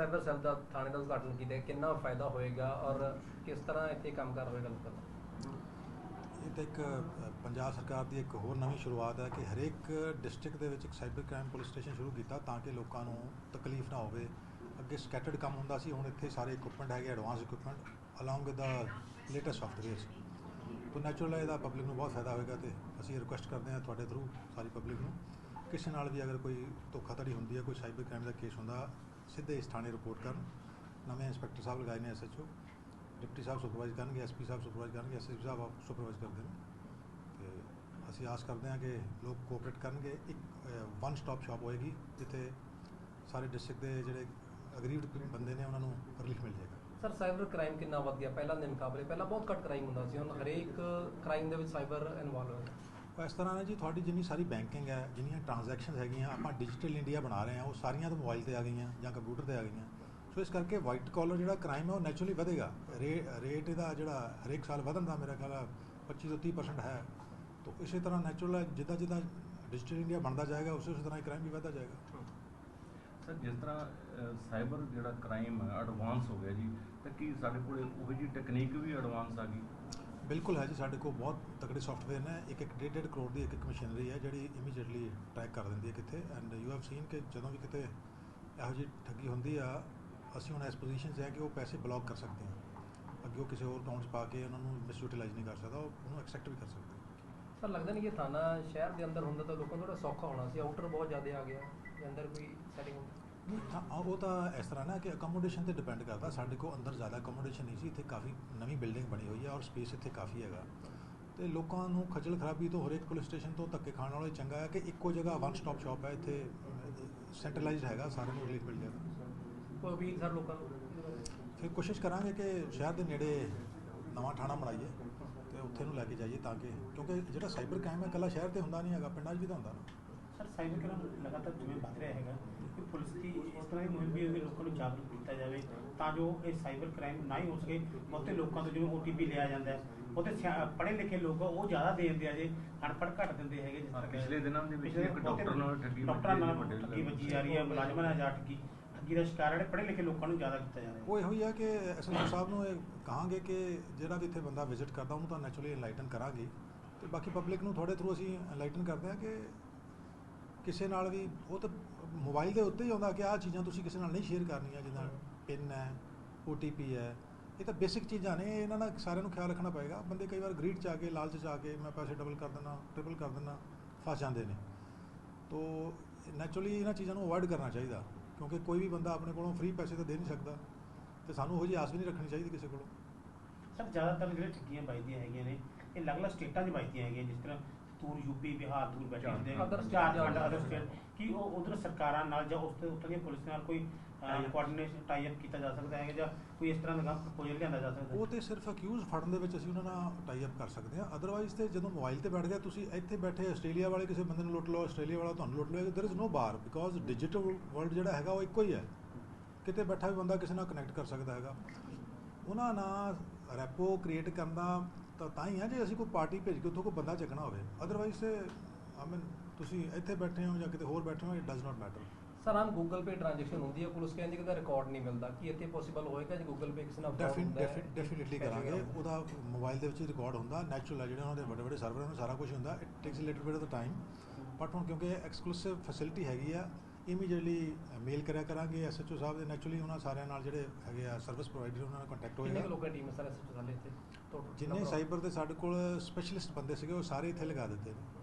Cyber cell ਦਾ ਥਾਣੇ ਦਾ ਉਦਘਾਟਨ ਕੀਤਾ ਹੈ, ਕਿੰਨਾ ਫਾਇਦਾ ਹੋਏਗਾ ਔਰ ਕਿਸ ਤਰ੍ਹਾਂ ਇੱਥੇ ਕੰਮ ਕਰ ਹੋਏਗਾ ਲੋਕਾਂ? ਦਾ ਇਹ ਤਾਂ ਇੱਕ ਪੰਜਾਬ ਸਰਕਾਰ ਦੀ ਇੱਕ ਹੋਰ ਨਵੀਂ ਸ਼ੁਰੂਆਤ ਹੈ ਕਿ ਹਰੇਕ ਡਿਸਟ੍ਰਿਕਟ ਦੇ ਵਿੱਚ ਇੱਕ ਸਾਈਬਰ ਕ੍ਰਾਈਮ ਪੁਲਿਸ ਸਟੇਸ਼ਨ ਸ਼ੁਰੂ ਕੀਤਾ ਤਾਂ ਕਿ ਲੋਕਾਂ ਨੂੰ ਤਕਲੀਫ ਨਾ ਹੋਵੇ। ਅੱਗੇ ਸਕੈਟਰਡ ਕੰਮ ਹੁੰਦਾ ਸੀ ਹੁਣ ਇੱਥੇ ਸਾਰੇ ਇਕਵਿਪਮੈਂਟ ਹੈਗੇ advance equipment along with the latest softwares ਤਾਂ ਨੈਚੁਰਲ ਹੈ ਇਹਦਾ ਪਬਲਿਕ ਨੂੰ ਬਹੁਤ ਫਾਇਦਾ ਹੋਏਗਾ ਤੇ ਅਸੀਂ ਰਿਕੁਐਸਟ ਕਰਦੇ ਹਾਂ ਤੁਹਾਡੇ ਥਰੂ ਸਾਰੀ ਪਬਲਿਕ ਨੂੰ। ਕਿਸੇ ਨਾਲ ਵੀ ਅਗਰ ਕੋਈ ਧੋਖਾਧੜੀ ਹੁੰਦੀ ਹੈ ਕੋਈ ਸਾਈਬਰ ਕ੍ਰਾਈਮ ਦਾ ਕੇਸ ਹੁੰਦਾ ਸਿੱਧੇ ਇਸ ਥਾਣੇ ਰਿਪੋਰਟ ਕਰਨ। ਨਵੇਂ ਇੰਸਪੈਕਟਰ ਸਾਹਿਬ ਲਗਾਏ ਨੇ ਐਸਐਚਓ ਡਿਪਟੀ ਸਾਹਿਬ ਸੁਪਰਵਾਈਜ਼ ਕਰਨਗੇ ਐਸਪੀ ਸਾਹਿਬ ਸੁਪਰਵਾਈਜ਼ ਕਰਨਗੇ ਐਸਐਸਪੀ ਸਾਹਿਬ ਸੁਪਰਵਾਈਜ਼ ਕਰਦੇ ਨੇ। ਤੇ ਅਸੀਂ ਆਸ ਕਰਦੇ ਹਾਂ ਕਿ ਲੋਕ ਕੋਆਪਰੇਟ ਕਰਨਗੇ। ਇੱਕ ਵਨ ਸਟਾਪ ਸ਼ਾਪ ਹੋਏਗੀ, ਜਿੱਥੇ ਸਾਰੇ ਡਿਸਟ੍ਰਿਕਟ ਦੇ ਜਿਹੜੇ ਅਗਰੀਵਡ ਬੰਦੇ ਨੇ, ਉਹਨਾਂ ਨੂੰ ਰਿਲੀਫ ਮਿਲ ਜਾਏਗਾ। ਸਰ ਸਾਈਬਰ ਕ੍ਰਾਈਮ ਕਿੰਨਾ ਵੱਧ ਗਿਆ? ਪਹਿਲਾਂ ਦੇ ਮੁਕਾਬਲੇ ਪਹਿਲਾਂ ਬਹੁਤ ਘੱਟ ਕ੍ਰਾਈਮ ਹੁੰਦਾ ਸੀ, ਹੁਣ ਹਰੇਕ ਕ੍ਰਾਈਮ ਦੇ ਵਿੱਚ ਸਾਈਬਰ ਇਨਵੋਲਵ ਹੈ ਇਸ ਤਰ੍ਹਾਂ ਹੈ ਜੀ, ਤੁਹਾਡੀ ਜਿੰਨੀ ਸਾਰੀ ਬੈਂਕਿੰਗ ਹੈ, ਜਿੰਨੀਆਂ ਟ੍ਰਾਂਜੈਕਸ਼ਨਸ ਹੈਗੀਆਂ, ਆਪਾਂ ਡਿਜੀਟਲ ਇੰਡੀਆ ਬਣਾ ਰਹੇ ਹਾਂ, ਉਹ ਸਾਰੀਆਂ ਤਾਂ ਮੋਬਾਈਲ ਤੇ ਆ ਗਈਆਂ ਜਾਂ ਕੰਪਿਊਟਰ ਤੇ ਆ ਗਈਆਂ। ਸੋ ਇਸ ਕਰਕੇ ਵਾਈਟ ਕਾਲਰ ਜਿਹੜਾ ਕ੍ਰਾਈਮ ਹੈ, ਉਹ ਨੈਚੁਰਲੀ ਵਧੇਗਾ। ਰੇ- ਰੇਟ ਇਹਦਾ ਜਿਹੜਾ ਹਰੇਕ ਸਾਲ ਵਧਣ ਦਾ ਮੇਰਾ ਖਿਆਲ ਹੈ 25 ਤੋਂ 30% ਹੈ। ਤਾਂ ਇਸੇ ਤਰ੍ਹਾਂ ਨੈਚੁਰਲ ਜਿੱਦਾਂ ਜਿੱਦਾਂ ਡਿਜੀਟਲ ਇੰਡੀਆ ਬਣਦਾ ਜਾਏਗਾ, ਉਸੇ ਉਸੇ ਤਰ੍ਹਾਂ ਹੀ ਕ੍ਰਾਈਮ ਵੀ ਵਧਦਾ ਜਾਏਗਾ। ਸਰ ਜਿਸ ਤਰ੍ਹਾਂ ਸਾਈਬਰ ਜਿਹੜਾ ਕ੍ਰਾਈਮ ਹੈ ਐਡਵਾਂਸ ਹੋ ਗਿਆ ਜੀ, ਤਾਂ ਕੀ ਸਾਡੇ ਕੋਲੇ ਉਹੋ ਜੀ ਟੈਕਨੀਕ ਵੀ ਐਡਵਾਂਸ ਆ ਗਈ? ਬਿਲਕੁਲ ਹੈ ਜੀ, ਸਾਡੇ ਕੋਲ ਬਹੁਤ ਤਕੜੇ ਸੌਫਟਵੇਅਰ ਨੇ। ਇੱਕ ਇੱਕ, ਡੇਢ ਡੇਢ ਕਰੋੜ ਦੀ ਇੱਕ ਇੱਕ ਮਸ਼ੀਨਰੀ ਹੈ, ਜਿਹੜੀ ਇਮੀਡੀਏਟਲੀ ਟਰੈਕ ਕਰ ਦਿੰਦੀ ਹੈ ਕਿੱਥੇ। ਐਂਡ ਯੂ ਹੈਵ ਸੀਨ ਕਿ ਜਦੋਂ ਵੀ ਕਿਤੇ ਇਹੋ ਜਿਹੀ ਠੱਗੀ ਹੁੰਦੀ ਆ, ਅਸੀਂ ਹੁਣ ਇਸ ਪੋਜੀਸ਼ਨ 'ਚ ਹੈ ਕਿ ਉਹ ਪੈਸੇ ਬਲੌਕ ਕਰ ਸਕਦੇ ਹਾਂ। ਅੱਗੇ ਉਹ ਕਿਸੇ ਹੋਰ ਅਕਾਊਂਟ 'ਚ ਪਾ ਕੇ ਉਹਨਾਂ ਨੂੰ ਮਿਸਯੂਟਿਲਾਈਜ਼ ਨਹੀਂ ਕਰ ਸਕਦਾ ਉਹਨੂੰ ਐਕਸੈਪਟ ਵੀ ਕਰ ਸਕਦਾ ਸਰ, ਲੱਗਦਾ ਨਹੀਂ ਕਿ ਥਾਣਾ ਸ਼ਹਿਰ ਦੇ ਅੰਦਰ ਹੁੰਦਾ ਤਾਂ ਲੋਕਾਂ ਨੂੰ ਥੋੜਾ ਸੌਖਾ ਹੋਣਾ ਸੀ। ਆਊਟਰ ਬਹੁਤ ਜ਼ਿਆਦਾ ਆ ਗਿਆ ਅੰਦਰ ਕੋਈ ਸੈਟਿੰਗ ਹੁੰਦੀ। ਆ- ਉਹ ਤਾਂ ਇਸ ਤਰ੍ਹਾਂ ਨਾ ਕਿ ਅਕਮੋਡੇਸ਼ਨ ਤੇ ਡਿਪੈਂਡ ਕਰਦਾ। ਸਾਡੇ ਕੋਲ ਅੰਦਰ ਜ਼ਿਆਦਾ ਅਕਮੋਡੇਸ਼ਨ ਨਹੀਂ ਸੀ ਇੱਥੇ ਕਾਫੀ ਨਵੀਂ ਬਿਲਡਿੰਗ ਬਣੀ ਹੋਈ ਹੈ ਔਰ ਸਪੇਸ ਇੱਥੇ ਕਾਫੀ ਹੈਗਾ। ਤੇ ਲੋਕਾਂ ਨੂੰ ਖੱਜਲ ਖਰਾਬੀ ਤੋਂ ਹਰੇਕ ਪੁਲਿਸ ਸਟੇਸ਼ਨ ਤੋਂ ਧੱਕੇ ਖਾਣ ਇਹ ਚੰਗਾ ਹੈ ਕਿ ਇੱਕੋ ਜਗ੍ਹਾ ਵਨ ਸਟਾਪ ਸ਼ਾਪ ਹੈ ਇੱਥੇ ਸੈਂਟਰਲਾਈਜ਼ਡ ਹੈਗਾ ਸਾਰਿਆਂ ਨੂੰ ਰਿਲੀਫ ਮਿਲ ਜਾਏਗਾ। ਕੋਈ ਅਪੀਲ ਸਰ ਲੋਕਾਂ ਨੂੰ? ਫਿਰ ਕੋਸ਼ਿਸ਼ ਕਰਾਂਗੇ ਕਿ ਸ਼ਹਿਰ ਦੇ ਨੇੜੇ ਨਵਾਂ ਥਾਣਾ ਬਣਾਈਏ ਤੇ ਉੱਥੇ ਨੂੰ ਲੈ ਕੇ ਜਾਈਏ ਤਾਂ ਕਿ ਕਿਉਂਕਿ ਜਿਹੜਾ ਸਾਈਬਰ ਕ੍ਰਾਈਮ ਹੈ ਇਕੱਲਾ ਸ਼ਹਿਰ ਤੇ ਹੁੰਦਾ ਨਹੀਂ ਹੈਗਾ ਪਿੰਡਾਂ 'ਚ ਵੀ ਤਾਂ ਹੁੰਦਾ ਨਾ। ਸਰ ਸਾਈਬਰ ਕ੍ਰਾਈਮ ਲਗਾਤਾਰ ਜਿਵੇਂ ਵੱਧ ਰਿਹਾ ਹੈਗਾ ਕਿ ਪੁਲਿਸ ਦੀ ਇਸ ਤਰ੍ਹਾਂ ਦੀ ਮੁਹਿੰਮ ਵੀ ਹੋਵੇ ਲੋਕਾਂ ਨੂੰ ਜਾਗਰੂਕ ਕੀਤਾ ਜਾਵੇ ਤਾਂ ਜੋ ਇਹ ਸਾਈਬਰ ਕ੍ਰਾਈਮ ਨਾ ਹੀ ਹੋ ਸਕੇ ਬਹੁਤੇ ਲੋਕਾਂ ਤੋਂ ਜਿਵੇਂ OTP ਲਿਆ ਜਾਂਦਾ ਹੈ ਬਹੁਤੇ ਪੜ੍ਹੇ ਲਿਖੇ ਲੋਕ ਆ, ਉਹ ਜ਼ਿਆਦਾ ਦੇ ਦਿੰਦੇ ਆ ਜੇ ਅਨਪੜ੍ਹ ਘੱਟ ਦਿੰਦੇ ਹੈਗੇ ਜਿਸ ਤਰ੍ਹਾਂ ਪਿਛਲੇ ਦਿਨਾਂ ਦੇ ਵਿੱਚ ਇੱਕ ਡਾਕਟਰ ਨਾਲ ਠੱਗੀ ਡਾਕਟਰਾਂ ਨਾਲ ਠੱਗੀ ਵੱਜੀ ਜਾ ਰਹੀ ਹੈ ਮੁਲਾਜ਼ਮਾਂ ਨਾਲ ਜਾ ਠੱਗੀ ਠੱਗੀ ਦਾ ਸ਼ਿਕਾਰ ਜਿਹੜੇ ਪੜ੍ਹੇ ਲਿਖੇ ਲੋਕਾਂ ਨੂੰ ਜ਼ਿਆਦਾ ਕੀਤਾ ਜਾ ਰਿਹਾ ਉਹ ਇਹੋ ਹੀ ਹੈ ਕਿ ਐਸਐਸਪੀ ਸਾਹਿਬ ਨੂੰ ਇਹ ਕਹਾਂਗੇ ਕਿ ਜਿਹੜਾ ਵੀ ਇੱਥੇ ਬੰਦਾ ਵਿਜ਼ਿਟ ਕਰਦਾ ਉਹਨੂੰ ਤਾਂ ਨੈਚੁਰਲੀ ਐਨਲਾਈਟਨ ਕਰਾਂਗੇ। ਤੇ ਬਾਕੀ ਪਬਲਿਕ ਨੂੰ ਥੋੜੇ ਥਰੂ ਅਸੀਂ ਐਨਲਾਈਟਨ ਕਰਦੇ ਹਾਂ ਕਿ ਕਿਸੇ ਨਾਲ ਵੀ ਉਹ ਤਾਂ ਮੋਬਾਈਲ ਦੇ ਉੱਤੇ ਹੀ ਆਉਂਦਾ ਕਿ ਆਹ ਚੀਜ਼ਾਂ ਤੁਸੀਂ ਕਿਸੇ ਨਾਲ ਨਹੀਂ ਸ਼ੇਅਰ ਕਰਨੀਆਂ, ਜਿੱਦਾਂ ਪਿੰਨ ਹੈ OTP ਹੈ, ਇਹ ਤਾਂ ਬੇਸਿਕ ਚੀਜ਼ਾਂ ਨੇ, ਇਹਨਾਂ ਦਾ ਸਾਰਿਆਂ ਨੂੰ ਖਿਆਲ ਰੱਖਣਾ ਪਏਗਾ। ਬੰਦੇ ਕਈ ਵਾਰ ਗਰੀਡ ਚ ਆ ਕੇ, ਲਾਲਚ ਚ ਆ ਕੇ ਮੈਂ ਪੈਸੇ ਡਬਲ ਕਰ ਦਿੰਦਾ ਟ੍ਰਿਪਲ ਕਰ ਦਿੰਦਾ, ਫਸ ਜਾਂਦੇ ਨੇ। ਤੋ ਨੈਚੁਰਲੀ ਇਹਨਾਂ ਚੀਜ਼ਾਂ ਨੂੰ ਅਵੋਇਡ ਕਰਨਾ ਚਾਹੀਦਾ, ਕਿਉਂਕਿ ਕੋਈ ਵੀ ਬੰਦਾ ਆਪਣੇ ਕੋਲੋਂ ਫ੍ਰੀ ਪੈਸੇ ਤਾਂ ਦੇ ਨਹੀਂ ਸਕਦਾ, ਤੇ ਸਾਨੂੰ ਉਹ ਜਿਹੀ ਆਸ ਵੀ ਨਹੀਂ ਰੱਖਣੀ ਚਾਹੀਦੀ ਕਿਸੇ ਕੋਲੋਂ। ਸਰ ਜ਼ਿਆਦਾਤਰ ਜਿਹੜੇ ਠੱਗੀਆਂ ਵੱਜਦੀਆਂ ਹੈਗੀਆਂ ਨੇ, ਇਹ ਅਲੱਗ-ਅਲੱਗ ਸਟੇਟਾਂ 'ਚ ਵੱਜਦੀਆਂ ਹੈਗੀਆਂ ਜਿਸ ਤਰ੍ਹਾਂ ਤੂਰ ਯੂਪੀ ਬਿਹਾਰ ਦੂਰ ਬੈਠੇ। ਹੁੰਦੇ ਝਾਰਖੰਡ ਅਦਰ ਸਟੇਟ ਕੀ ਉਹ ਉਧਰ ਸਰਕਾਰਾਂ ਨਾਲ ਜਾਂ ਉਸ ਤੇ ਉੱਥੋਂ ਦੀਆਂ ਪੁਲਿਸ ਨਾਲ ਕੋਈ। ਕੋਆਰਡੀਨੇਸ਼ਨ ਟਾਈ ਅਪ ਕੀਤਾ ਜਾ ਸਕਦਾ ਹੈ ਜਾਂ ਕੋਈ ਇਸ ਤਰ੍ਹਾਂ ਦਾ ਕੰਮ ਪ੍ਰਪੋਜ਼ਲ ਲਿਆਂਦਾ ਜਾ ਸਕਦਾ? ਉਹ ਤੇ ਸਿਰਫ ਅਕਿਊਜ਼ ਫੜਨ ਦੇ ਵਿੱਚ ਅਸੀਂ ਉਹਨਾਂ ਨਾਲ ਟਾਈ ਅਪ ਕਰ ਸਕਦੇ ਹਾਂ। ਅਦਰਵਾਈਜ਼ ਤੇ ਜਦੋਂ ਮੋਬਾਈਲ ਤੇ ਬੈਠ ਗਿਆ ਤੁਸੀਂ ਇੱਥੇ ਬੈਠੇ ਆਸਟ੍ਰੇਲੀਆ ਵਾਲੇ ਕਿਸੇ ਬੰਦੇ ਨੂੰ ਲੁੱਟ ਲਓ ਆਸਟ੍ਰੇਲੀਆ ਵਾਲਾ ਤੁਹਾਨੂੰ ਲੁੱਟ ਲਏਗਾ there is no bar because digital world ਜਿਹੜਾ ਹੈਗਾ ਉਹ ਇੱਕੋ ਹੀ ਹੈ। ਕਿਤੇ ਬੈਠਾ ਵੀ ਬੰਦਾ ਕਿਸੇ ਨਾਲ ਕਨੈਕਟ ਕਰ ਸਕਦਾ ਹੈਗਾ। ਉਹਨਾਂ ਨਾਲ ਰੈਪੋ ਕ੍ਰੀਏਟ ਕਰਨਾ ਤਾਂ ਤਾਂ ਹੀ ਹੈ ਜੇ ਅਸੀਂ ਕੋਈ ਪਾਰਟੀ ਭੇਜ ਕੇ ਉੱਥੋਂ ਕੋਈ ਬੰਦਾ ਚੱਕਣਾ ਹੋਵੇ। ਅਦਰਵਾਈਜ਼ ਆਈ ਮੀਨ ਤੁਸੀਂ ਇੱਥੇ ਬੈਠੇ ਹੋ ਜਾਂ ਕਿਤੇ ਹੋਰ ਬੈਠੇ ਹੋ it does not matter sir Aam Google pay transaction ਹੁੰਦੀ ਹੈ ਪੁਲਿਸ ਕਹਿੰਦੀ ਕਿ ਦਾ ਰਿਕਾਰਡ ਨਹੀਂ ਮਿਲਦਾ। ਕੀ ਇੱਥੇ ਪੋਸੀਬਲ ਹੋਏਗਾ ਜੇ ਗੂਗਲ ਪੇ ਕਿਸੇ ਨਾਲ ਹੈ? ਡੈਫੀਨਿਟਲੀ ਕਰਾਂਗੇ। ਉਹਦਾ ਮੋਬਾਈਲ ਦੇ ਵਿੱਚ ਰਿਕਾਰਡ ਹੁੰਦਾ ਨੈਚੁਰਲ ਹੈ ਜਿਹੜੇ ਉਹਨਾਂ ਦੇ ਵੱਡੇ ਵੱਡੇ ਸਰਵਰ ਨੂੰ ਸਾਰਾ ਕੁਝ ਹੁੰਦਾ। It takes little bit of time but ਹੁਣ ਕਿਉਂਕਿ ਐਕਸਕਲੂਸਿਵ ਫੈਸਿਲਿਟੀ ਹੈਗੀ ਆ ਇਮੀਡੀਏਟਲੀ ਮੇਲ ਕਰਿਆ ਕਰਾਂਗੇ ਐਸਐਚਓ ਸਾਹਿਬ ਦੇ ਨੈਚੁਰਲੀ ਉਹਨਾਂ ਸਾਰਿਆਂ ਨਾਲ ਜਿਹੜੇ ਹੈਗੇ ਆ ਸਰਵਿਸ ਪ੍ਰੋਵਾਈਡਰ ਉਹਨਾਂ ਨਾਲ ਕੰਟੈਕਟ ਕਿੰਨੇ ਹੋਏਗਾ ਲੋਕਾਂ ਦੀ ਟੀਮ ਹੈ ਸਰ ਸਾਡੇ ਇੱਥੇ? ਜਿੰਨੇ ਸਾਈਬਰ ਦੇ ਸਾਡੇ ਕੋਲ ਸਪੈਸ਼ਲਿਸਟ ਬੰਦੇ ਸੀਗੇ ਉਹ ਸਾਰੇ ਇੱਥੇ ਲਗਾ ਦਿੱਤੇ ਨੇ।